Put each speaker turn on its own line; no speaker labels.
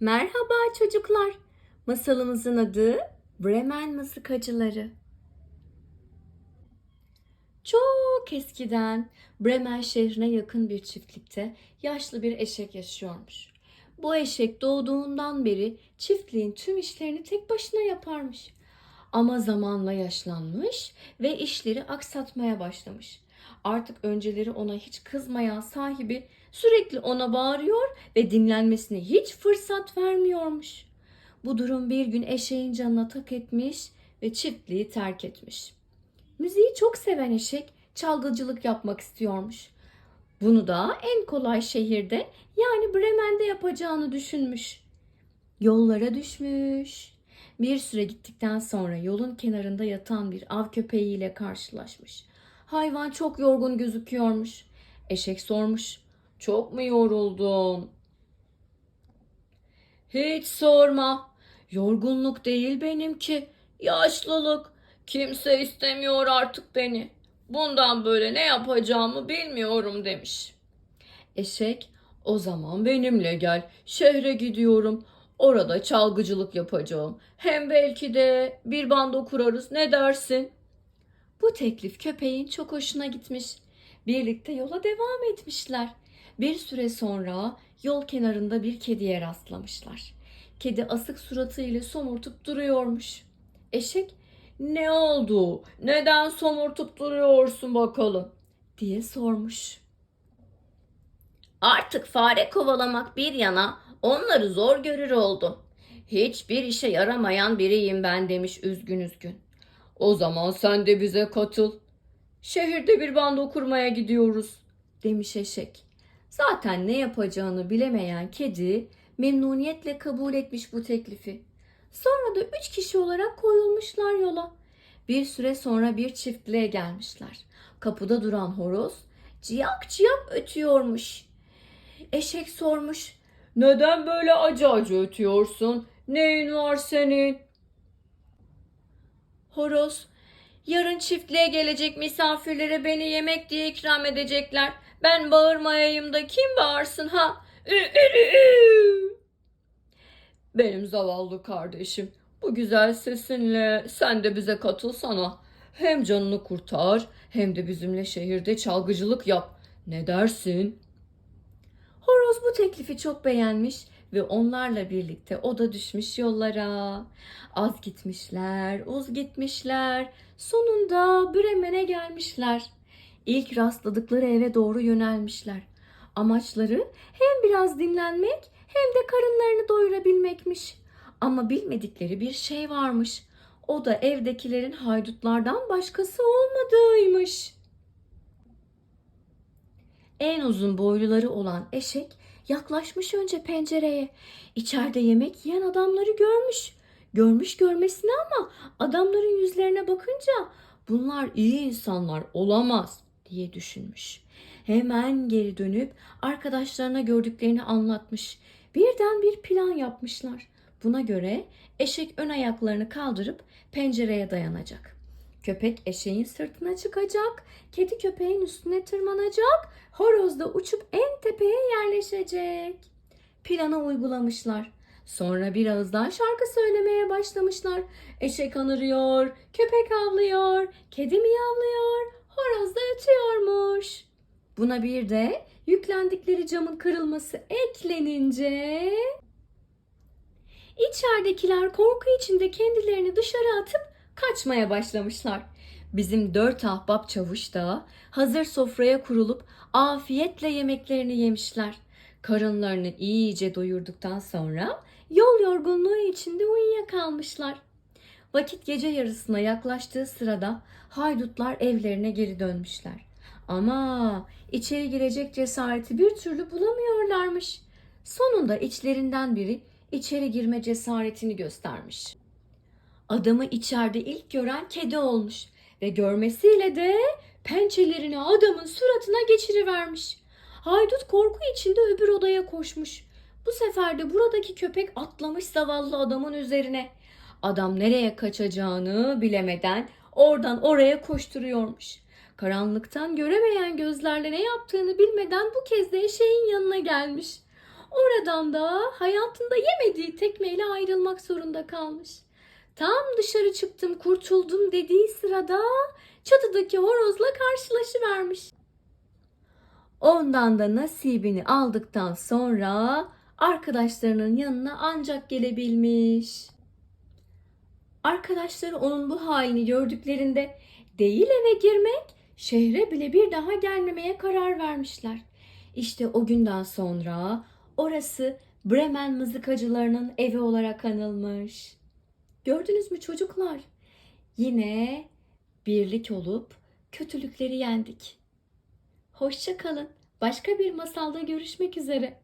Merhaba çocuklar. Masalımızın adı Bremen Mızıkacıları. Çok eskiden Bremen şehrine yakın bir çiftlikte yaşlı bir eşek yaşıyormuş. Bu eşek doğduğundan beri çiftliğin tüm işlerini tek başına yaparmış. Ama zamanla yaşlanmış ve işleri aksatmaya başlamış. Artık önceleri ona hiç kızmayan sahibi sürekli ona bağırıyor ve dinlenmesine hiç fırsat vermiyormuş. Bu durum bir gün eşeğin canına tak etmiş ve çiftliği terk etmiş. Müziği çok seven eşek çalgıcılık yapmak istiyormuş. Bunu da en kolay şehirde yani Bremen'de yapacağını düşünmüş. Yollara düşmüş. Bir süre gittikten sonra yolun kenarında yatan bir av köpeğiyle karşılaşmış. Hayvan çok yorgun gözüküyormuş. Eşek sormuş. Çok mu yoruldun? Hiç sorma. Yorgunluk değil benimki. Yaşlılık. Kimse istemiyor artık beni. Bundan böyle ne yapacağımı bilmiyorum demiş. Eşek, o zaman benimle gel. Şehre gidiyorum. Orada çalgıcılık yapacağım. Hem belki de bir bando kurarız. Ne dersin? Bu teklif köpeğin çok hoşuna gitmiş. Birlikte yola devam etmişler. Bir süre sonra yol kenarında bir kediye rastlamışlar. Kedi asık suratıyla somurtup duruyormuş. Eşek ne oldu? Neden somurtup duruyorsun bakalım? diye sormuş. Artık fare kovalamak bir yana onları zor görür oldum. Hiçbir işe yaramayan biriyim ben demiş üzgün üzgün. O zaman sen de bize katıl. Şehirde bir bando kurmaya gidiyoruz demiş eşek. Zaten ne yapacağını bilemeyen kedi memnuniyetle kabul etmiş bu teklifi. Sonra da üç kişi olarak koyulmuşlar yola. Bir süre sonra bir çiftliğe gelmişler. Kapıda duran horoz ciyak ciyak ötüyormuş. Eşek sormuş. Neden böyle acı acı ötüyorsun? Neyin var senin? Horoz, yarın çiftliğe gelecek misafirlere beni yemek diye ikram edecekler. Ben bağırmayayım da kim bağırsın ha? Benim zavallı kardeşim, bu güzel sesinle sen de bize katılsana. Hem canını kurtar hem de bizimle şehirde çalgıcılık yap. Ne dersin? Horoz bu teklifi çok beğenmiş ve onlarla birlikte o da düşmüş yollara. Az gitmişler, uz gitmişler. Sonunda Bremen'e gelmişler. İlk rastladıkları eve doğru yönelmişler. Amaçları hem biraz dinlenmek hem de karınlarını doyurabilmekmiş. Ama bilmedikleri bir şey varmış. O da evdekilerin haydutlardan başkası olmadığıymış. En uzun boyluları olan eşek yaklaşmış önce pencereye. İçeride yemek yiyen adamları görmüş. Görmüş görmesine ama adamların yüzlerine bakınca bunlar iyi insanlar olamaz diye düşünmüş. Hemen geri dönüp arkadaşlarına gördüklerini anlatmış. Birden bir plan yapmışlar. Buna göre eşek ön ayaklarını kaldırıp pencereye dayanacak. Köpek eşeğin sırtına çıkacak, kedi köpeğin üstüne tırmanacak, horoz da uçup en tepeye yerleşecek. Planı uygulamışlar. Sonra bir ağızdan şarkı söylemeye başlamışlar. Eşek anırıyor, köpek avlıyor, kedi miyavlıyor, horoz da ötüyormuş. Buna bir de yüklendikleri camın kırılması eklenince içeridekiler korku içinde kendilerini dışarı atıp kaçmaya başlamışlar. Bizim dört ahbap çavuş da hazır sofraya kurulup afiyetle yemeklerini yemişler. Karınlarını iyice doyurduktan sonra yol yorgunluğu içinde uyuyakalmışlar. Vakit gece yarısına yaklaştığı sırada haydutlar evlerine geri dönmüşler. Ama içeri girecek cesareti bir türlü bulamıyorlarmış. Sonunda içlerinden biri içeri girme cesaretini göstermiş. Adamı içeride ilk gören kedi olmuş ve görmesiyle de pençelerini adamın suratına geçirivermiş. Haydut korku içinde öbür odaya koşmuş. Bu sefer de buradaki köpek atlamış zavallı adamın üzerine. Adam nereye kaçacağını bilemeden oradan oraya koşturuyormuş. Karanlıktan göremeyen gözlerle ne yaptığını bilmeden bu kez de eşeğin yanına gelmiş. Oradan da hayatında yemediği tekmeyle ayrılmak zorunda kalmış. Tam dışarı çıktım kurtuldum dediği sırada çatıdaki horozla karşılaşıvermiş. Ondan da nasibini aldıktan sonra arkadaşlarının yanına ancak gelebilmiş. Arkadaşları onun bu halini gördüklerinde değil eve girmek, şehre bile bir daha gelmemeye karar vermişler. İşte o günden sonra orası Bremen mızıkacılarının evi olarak anılmış. Gördünüz mü çocuklar? Yine birlik olup kötülükleri yendik. Hoşça kalın. Başka bir masalda görüşmek üzere.